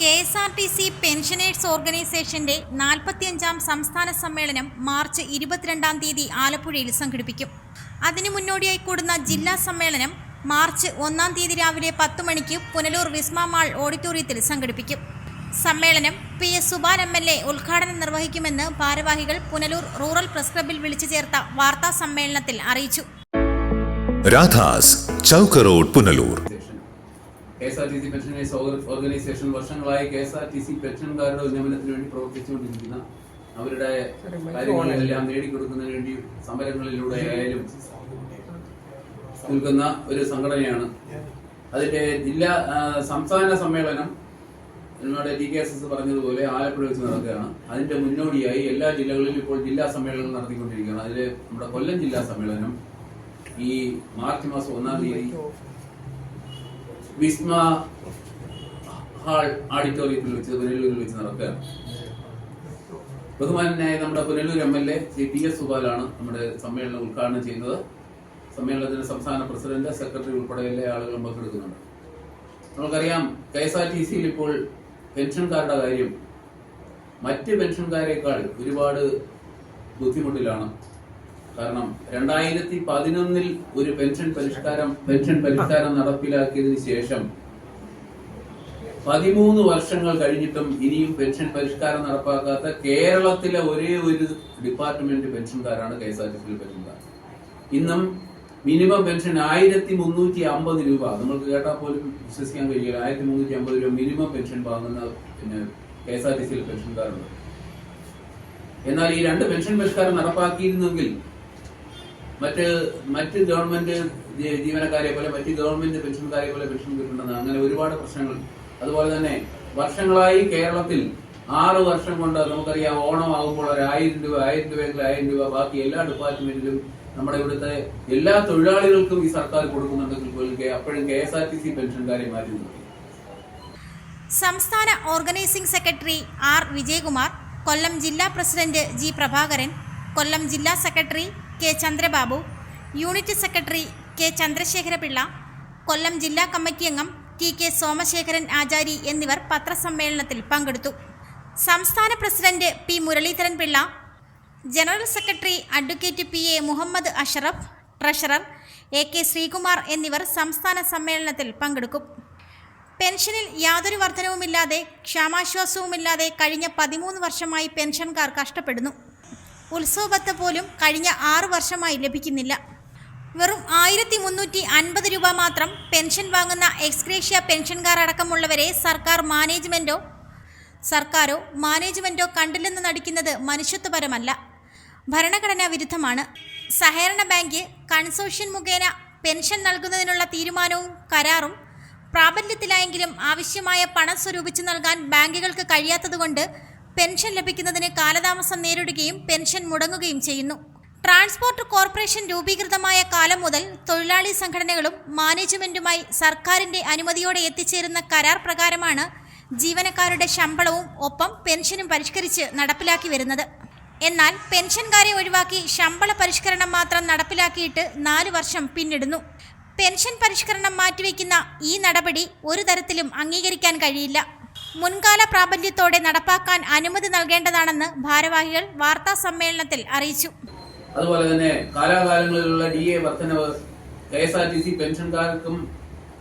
K S R T C pensioners ഓർഗനൈസേഷന്റെ നാൽപ്പത്തിയഞ്ചാം സംസ്ഥാന സമ്മേളനം മാർച്ച് ഇരുപത്തിരണ്ടാം തീയതി ആലപ്പുഴയിൽ സംഘടിപ്പിക്കും. അതിനു മുന്നോടിയായി കൂടുന്ന ജില്ലാ സമ്മേളനം മാർച്ച് ഒന്നാം തീയതി രാവിലെ പത്ത് മണിക്ക് പുനലൂർ വിസ്മ മാൾ ഓഡിറ്റോറിയത്തിൽ സംഘടിപ്പിക്കും. സമ്മേളനം P S Suban M L A ഉദ്ഘാടനം നിർവഹിക്കുമെന്ന് ഭാരവാഹികൾ പുനലൂർ റൂറൽ പ്രസ് ക്ലബിൽ വിളിച്ചു ചേർത്ത വാർത്താ സമ്മേളനത്തിൽ അറിയിച്ചു. Radha's Chowk road Punalur. K S R T C pensioners organisation വർഷങ്ങളായി K S R T C പെൻഷൻകാരുടെ ഉന്നമനത്തിന് വേണ്ടി പ്രവർത്തിച്ചുകൊണ്ടിരിക്കുന്ന അവരുടെ കാര്യങ്ങളെല്ലാം നേടിക്കൊടുക്കുന്നതിന് വേണ്ടി സമരങ്ങളിലൂടെ ആയാലും നിൽക്കുന്ന ഒരു സംഘടനയാണ്. അതിന്റെ ജില്ലാ സംസ്ഥാന സമ്മേളനം നമ്മുടെ ഡി കെ എസ് എസ് പറഞ്ഞതുപോലെ ആലപ്പുഴ വെച്ച് നടക്കുകയാണ്. അതിന്റെ മുന്നോടിയായി എല്ലാ ജില്ലകളിലും ഇപ്പോൾ ജില്ലാ സമ്മേളനം നടത്തിക്കൊണ്ടിരിക്കുകയാണ്. അതിൽ നമ്മുടെ കൊല്ലം ജില്ലാ സമ്മേളനം ഈ മാർച്ച് മാസം ഒന്നാം തീയതി വിസ്മ ഹാൾ ഓഡിറ്റോറിയത്തിൽ വെച്ച് പുനലൂരിൽ വെച്ച് നടക്കുകയാണ്. ബഹുമാനായ നമ്മുടെ Punalur M L A Shri P S സുബാലാണ് നമ്മുടെ സമ്മേളനം ഉദ്ഘാടനം ചെയ്യുന്നത്. സമ്മേളനത്തിന്റെ സംസ്ഥാന പ്രസിഡന്റ് സെക്രട്ടറി ഉൾപ്പെടെ എല്ലാ ആളുകളും പങ്കെടുക്കുന്നുണ്ട് നമുക്കറിയാം കെ എസ് ആർ ടി സിയിൽ ഇപ്പോൾ പെൻഷൻകാരുടെ കാര്യം മറ്റ് പെൻഷൻകാരേക്കാൾ ഒരുപാട് ബുദ്ധിമുട്ടിലാണ്. കാരണം രണ്ടായിരത്തി പതിനൊന്നിൽ ഒരു പെൻഷൻ പരിഷ്കാരം പെൻഷൻ പരിഷ്കാരം നടപ്പിലാക്കിയതിനു ശേഷം പതിമൂന്ന് വർഷങ്ങൾ കഴിഞ്ഞിട്ടും ഇനിയും പെൻഷൻ പരിഷ്കാരം നടപ്പാക്കാത്ത കേരളത്തിലെ ഒരേ ഒരു ഡിപ്പാർട്ട്മെന്റ് പെൻഷൻകാരാണ് കെ എസ് ആർ ടി സിയിൽ പെൻഷൻകാർ. ഇന്നും മിനിമം പെൻഷൻ ആയിരത്തി മുന്നൂറ്റി അമ്പത് രൂപ. നിങ്ങൾക്ക് കേട്ടാൽ പോലും വിശ്വസിക്കാൻ കഴിയില്ല. ആയിരത്തി മുന്നൂറ്റി അമ്പത് രൂപ മിനിമം പെൻഷൻ വാങ്ങുന്ന പിന്നെ കെ എസ് ആർ ടി സിയിൽ പെൻഷൻകാരുണ്ട്. എന്നാൽ ഈ രണ്ട് പെൻഷൻ പരിഷ്കാരം നടപ്പാക്കിയിരുന്നെങ്കിൽ മറ്റ് മറ്റ് ഗവൺമെന്റ് ജീവനക്കാരെ പോലെ മറ്റ് ഗവൺമെന്റ് പെൻഷൻകാരെ പോലെ പെൻഷൻ കിട്ടുന്നത് അങ്ങനെ ഒരുപാട് പ്രശ്നങ്ങൾ. അതുപോലെ തന്നെ വർഷങ്ങളായി കേരളത്തിൽ ആറ് വർഷം കൊണ്ട് നമുക്കറിയാം ഓണം ആകുമ്പോൾ ഒരു ആയിരം രൂപ ആയിരം രൂപയെങ്കിൽ ആയിരം രൂപ ബാക്കി എല്ലാ ഡിപ്പാർട്ട്മെന്റിലും നമ്മുടെ ഇവിടുത്തെ എല്ലാ തൊഴിലാളികൾക്കും ഈ സർക്കാർ കൊടുക്കുന്നുണ്ടെങ്കിൽ പോലും അപ്പോഴും K S R T C പെൻഷൻകാരെ മാറ്റി നിർത്തി. സംസ്ഥാന organising secretary R Vijayakumar Kollam ജില്ലാ പ്രസിഡന്റ് ജി പ്രഭാകരൻ കൊല്ലം ജില്ലാ secretary K Chandrababu unit secretary K Chandrasekhara Pillai Kollam ജില്ലാ കമ്മിറ്റി അംഗം ടി കെ സോമശേഖരൻ ആചാരി എന്നിവർ പത്രസമ്മേളനത്തിൽ പങ്കെടുത്തു. സംസ്ഥാന president P Muraleedharan Pillai general secretary advocate P A Muhammad Ashraf treasurer A K Sreekumar എന്നിവർ സംസ്ഥാന സമ്മേളനത്തിൽ പങ്കെടുക്കും. പെൻഷനിൽ യാതൊരു വർധനവുമില്ലാതെ ക്ഷാമാശ്വാസവുമില്ലാതെ കഴിഞ്ഞ പതിമൂന്ന് വർഷമായി പെൻഷൻകാർ കഷ്ടപ്പെടുന്നു. ഉത്സവബത്ത പോലും കഴിഞ്ഞ ആറു വർഷമായി ലഭിക്കുന്നില്ല. വെറും ആയിരത്തി മുന്നൂറ്റി അൻപത് രൂപ മാത്രം പെൻഷൻ വാങ്ങുന്ന എക്സ്ഗ്രേഷ്യ പെൻഷൻകാർ അടക്കമുള്ളവരെ സർക്കാർ മാനേജ്മെന്റോ സർക്കാരോ മാനേജ്മെന്റോ കണ്ടില്ലെന്ന് നടിക്കുന്നത് മനുഷ്യത്വപരമല്ല. ഭരണഘടനാ വിരുദ്ധമാണ്. സഹകരണ ബാങ്ക് കൺസോഷ്യൻ മുഖേന പെൻഷൻ നൽകുന്നതിനുള്ള തീരുമാനവും കരാറും പ്രാബല്യത്തിലായെങ്കിലും ആവശ്യമായ പണം സ്വരൂപിച്ചു നൽകാൻ ബാങ്കുകൾക്ക് കഴിയാത്തതുകൊണ്ട് പെൻഷൻ ലഭിക്കുന്നതിന് കാലതാമസം നേരിടുകയും പെൻഷൻ മുടങ്ങുകയും ചെയ്യുന്നു. ട്രാൻസ്പോർട്ട് കോർപ്പറേഷൻ രൂപീകൃതമായ കാലം മുതൽ തൊഴിലാളി സംഘടനകളും മാനേജ്മെന്റുമായി സർക്കാരിന്റെ അനുമതിയോടെ എത്തിച്ചേരുന്ന കരാർ പ്രകാരമാണ് ജീവനക്കാരുടെ ശമ്പളവും ഒപ്പം പെൻഷനും പരിഷ്കരിച്ച് നടപ്പിലാക്കി വരുന്നത്. എന്നാൽ പെൻഷൻകാരെ ഒഴിവാക്കി ശമ്പള പരിഷ്കരണം മാത്രം നടപ്പിലാക്കിയിട്ട് നാല് വർഷം പിന്നിടുന്നു. പെൻഷൻ പരിഷ്കരണം മാറ്റിവെക്കുന്ന ഈ നടപടി ഒരു തരത്തിലും അംഗീകരിക്കാൻ കഴിയില്ല. മുൻകാല പ്രാബല്യത്തോടെ നടപ്പാക്കാൻ അനുമതി നൽകേണ്ടതാണെന്ന് ഭാരവാഹികൾ വാർത്താ സമ്മേളനത്തിൽ അറിയിച്ചു. അതുപോലെ തന്നെ കാലാകാലങ്ങളിലുള്ള ഡി എ വർധനവ് K S R T C പെൻഷൻകാർക്കും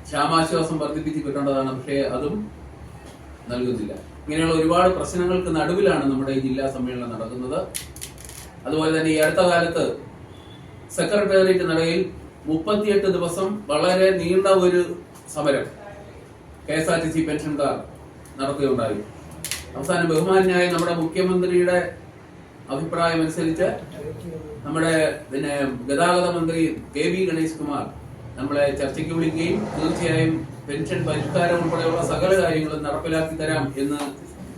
ക്ഷാമാശ്വാസം വർദ്ധിപ്പിച്ച് കിട്ടേണ്ടതാണ് പക്ഷേ അതും നൽകുന്നില്ല. ഇങ്ങനെയുള്ള ഒരുപാട് പ്രശ്നങ്ങൾക്ക് നടുവിലാണ് നമ്മുടെ ഈ ജില്ലാ സമ്മേളനം നടക്കുന്നത്. അതുപോലെ തന്നെ ഈ അടുത്ത കാലത്ത് സെക്രട്ടേറിയറ്റ് നടയിൽ മുപ്പത്തിയെട്ട് ദിവസം വളരെ നീണ്ട ഒരു സമരം K S R T C പെൻഷൻകാർ നടത്തുകയുണ്ടായി അവസാനം ബഹുമാനായ നമ്മുടെ മുഖ്യമന്ത്രിയുടെ അഭിപ്രായം അനുസരിച്ച് നമ്മുടെ പിന്നെ ഗതാഗത മന്ത്രി കെ വി ഗണേഷ് കുമാർ നമ്മളെ ചർച്ചയ്ക്ക് വിളിക്കുകയും തീർച്ചയായും പെൻഷൻ പരിഷ്കാരം ഉൾപ്പെടെയുള്ള സകല കാര്യങ്ങളും നടപ്പിലാക്കി തരാം എന്ന്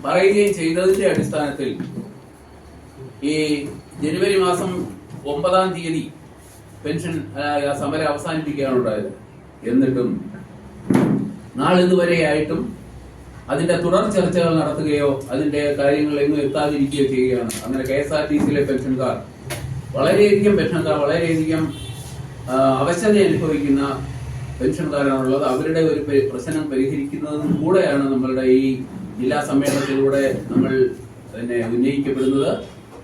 പറയുകയും ചെയ്തതിന്റെ അടിസ്ഥാനത്തിൽ ഈ ജനുവരി മാസം ഒമ്പതാം തീയതി പെൻഷൻ സമരം അവസാനിപ്പിക്കുകയാണ് ഉണ്ടായത്. എന്നിട്ടും നാളിതുവരെയായിട്ടും അതിന്റെ തുടർ ചർച്ചകൾ നടത്തുകയോ അതിന്റെ കാര്യങ്ങൾ എങ്ങും എത്താതിരിക്കുകയോ ചെയ്യുകയാണ്. അങ്ങനെ കെ എസ് ആർ ടി സിയിലെ പെൻഷൻകാർ വളരെയധികം പെൻഷൻകാർ വളരെയധികം അവശത അനുഭവിക്കുന്ന പെൻഷൻകാരാണുള്ളത്. അവരുടെ ഒരു പ്രശ്നം പരിഹരിക്കുന്നതും കൂടെയാണ് നമ്മളുടെ ഈ ജില്ലാ സമ്മേളനത്തിലൂടെ നമ്മൾ തന്നെ ഉന്നയിക്കപ്പെടുന്നത്.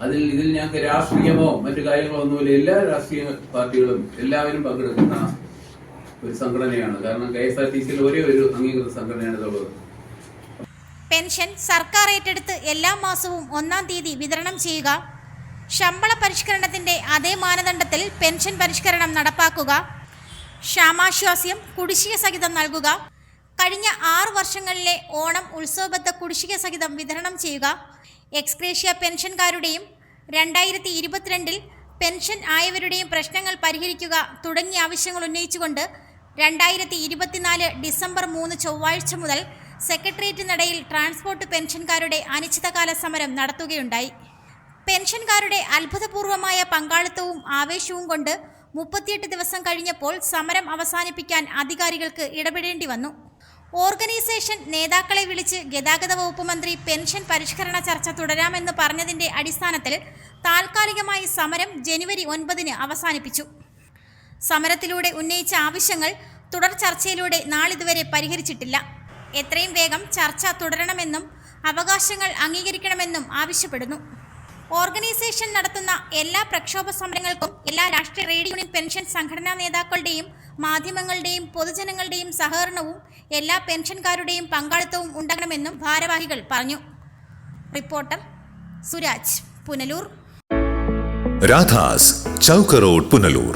അതിൽ ഇതിൽ ഞങ്ങൾക്ക് രാഷ്ട്രീയമോ മറ്റു കാര്യങ്ങളോ ഒന്നുമില്ല. എല്ലാ രാഷ്ട്രീയ പാർട്ടികളും എല്ലാവരും പങ്കെടുക്കുന്ന ഒരു സംഘടനയാണ്. കാരണം കെ എസ് ആർ ടി സിയിൽ ഒരേ ഒരു അംഗീകൃത സംഘടനയാണ് ഇതുള്ളത്. പെൻഷൻ സർക്കാർ ഏറ്റെടുത്ത് എല്ലാ മാസവും ഒന്നാം തീയതി വിതരണം ചെയ്യുക. ശമ്പള പരിഷ്കരണത്തിന്റെ അതേ മാനദണ്ഡത്തിൽ പെൻഷൻ പരിഷ്കരണം നടപ്പാക്കുക. ക്ഷാമാശ്വാസ്യം കുടിശ്ശിക സഹിതം നൽകുക. കഴിഞ്ഞ ആറു വർഷങ്ങളിലെ ഓണം ഉത്സവബദ്ധ കുടിശ്ശിക സഹിതം വിതരണം ചെയ്യുക. എക്സ്ക്രേഷ്യ പെൻഷൻകാരുടെയും രണ്ടായിരത്തി ഇരുപത്തിരണ്ടിൽ പെൻഷൻ ആയവരുടെയും പ്രശ്നങ്ങൾ പരിഹരിക്കുക തുടങ്ങിയ ആവശ്യങ്ങൾ ഉന്നയിച്ചുകൊണ്ട് രണ്ടായിരത്തി ഇരുപത്തിനാല് ഡിസംബർ മൂന്ന് ചൊവ്വാഴ്ച മുതൽ സെക്രട്ടേറിയറ്റ് നടയിൽ ട്രാൻസ്പോർട്ട് പെൻഷൻകാരുടെ അനിശ്ചിതകാല സമരം നടത്തുകയുണ്ടായി. പെൻഷൻകാരുടെ അത്ഭുതപൂർവമായ പങ്കാളിത്തവും ആവേശവും കൊണ്ട് മുപ്പത്തിയെട്ട് ദിവസം കഴിഞ്ഞപ്പോൾ സമരം അവസാനിപ്പിക്കാൻ അധികാരികൾക്ക് ഇടപെടേണ്ടി വന്നു. ഓർഗനൈസേഷൻ നേതാക്കളെ വിളിച്ച് ഗതാഗത വകുപ്പ് മന്ത്രി പെൻഷൻ പരിഷ്കരണ ചർച്ച തുടരാമെന്ന് പറഞ്ഞതിന്റെ അടിസ്ഥാനത്തിൽ താൽക്കാലികമായി സമരം ജനുവരി ഒൻപതിന് അവസാനിപ്പിച്ചു. സമരത്തിലൂടെ ഉന്നയിച്ച ആവശ്യങ്ങൾ തുടർ ചർച്ചയിലൂടെ നാളിതുവരെ പരിഹരിച്ചിട്ടില്ല. എത്രയും വേഗം ചർച്ച തുടരണമെന്നും അവകാശങ്ങൾ അംഗീകരിക്കണമെന്നും ആവശ്യപ്പെടുന്നു. ഓർഗനൈസേഷൻ നടത്തുന്ന എല്ലാ പ്രക്ഷോഭ സമരങ്ങൾക്കും എല്ലാ രാഷ്ട്രീയ ട്രേഡ് യൂണിയൻ പെൻഷൻ സംഘടനാ നേതാക്കളുടെയും മാധ്യമങ്ങളുടെയും പൊതുജനങ്ങളുടെയും സഹകരണവും എല്ലാ പെൻഷൻകാരുടെയും പങ്കാളിത്തവും ഉണ്ടാകണമെന്നും ഭാരവാഹികൾ പറഞ്ഞു. റിപ്പോർട്ടർ സുരാജ് പുനലൂർ. രാധാസ് ചൗക്കറോഡ് പുനലൂർ.